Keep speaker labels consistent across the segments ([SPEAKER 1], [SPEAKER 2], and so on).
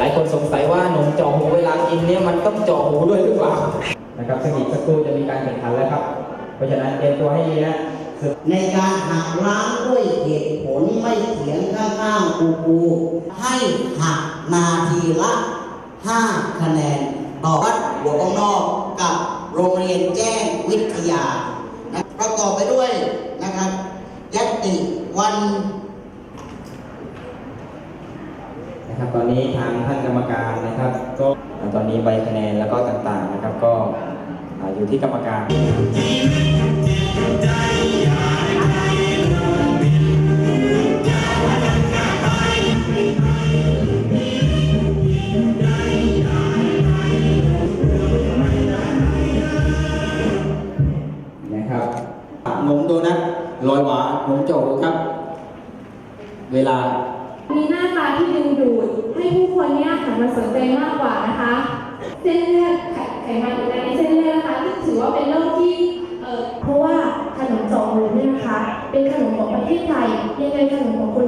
[SPEAKER 1] หลายคนสงสัยว่าหนมจาะหูเวลากินเนี่ยมันต้องจาะหูด้วยหรือเปล่านะครับซึ่งอีกสักครู่จะมีการแข่งขันแล้วครับ เพราะฉะนั้นเตรียมตัวให้ดีนะ
[SPEAKER 2] ในการหักล้างด้วยเหตุผลไม่เถียงข้างๆกูกูให้หักนาทีละ5คะแนน ต่อวัดหัวกองนอกกับโรงเรียนแจ้งวิทยาประกอบไปด้วยนะครับยัตติวัน
[SPEAKER 1] นะ ครับตอนนี้ทางท่านกรรมการนะครับก็ตอนนี้ใบคะแนนแล้วก็ต่างๆนะครับก็อยู่ที่กรรมการนะครับนมโดนัทลอยหวานนมโจครับ เวลา
[SPEAKER 3] มีหน้าตาที่ดึงดูดู เนี่ยหันมาสนใจมากกว่านะคะ เส้นเลือดไขไขมันอยู่ในเส้นเลือดนะคะที่ถือว่าเป็นโรคที่เอ่อเพราะว่าขนมจอกหมูเนี่ยนะคะ เป็นขนมของประเทศไทยยังไงขนมของคน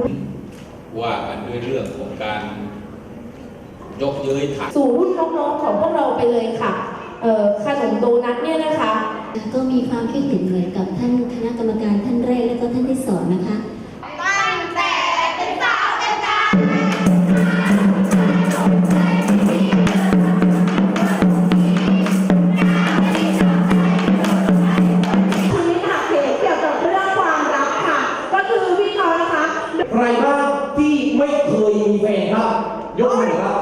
[SPEAKER 4] ว่ากันด้วยเรื่องของการยกเย้ยฐาน
[SPEAKER 3] สู่รุ่นน้องๆของพวกเราไปเลยค่ะเอ่อขนมโดนัทเนี่ยนะคะ
[SPEAKER 5] ก็มีความคิดเห็นเหมือนกับท่านคณะกรรมการท่านแรกและก็ท่านที่สองนะคะ 有可能啊。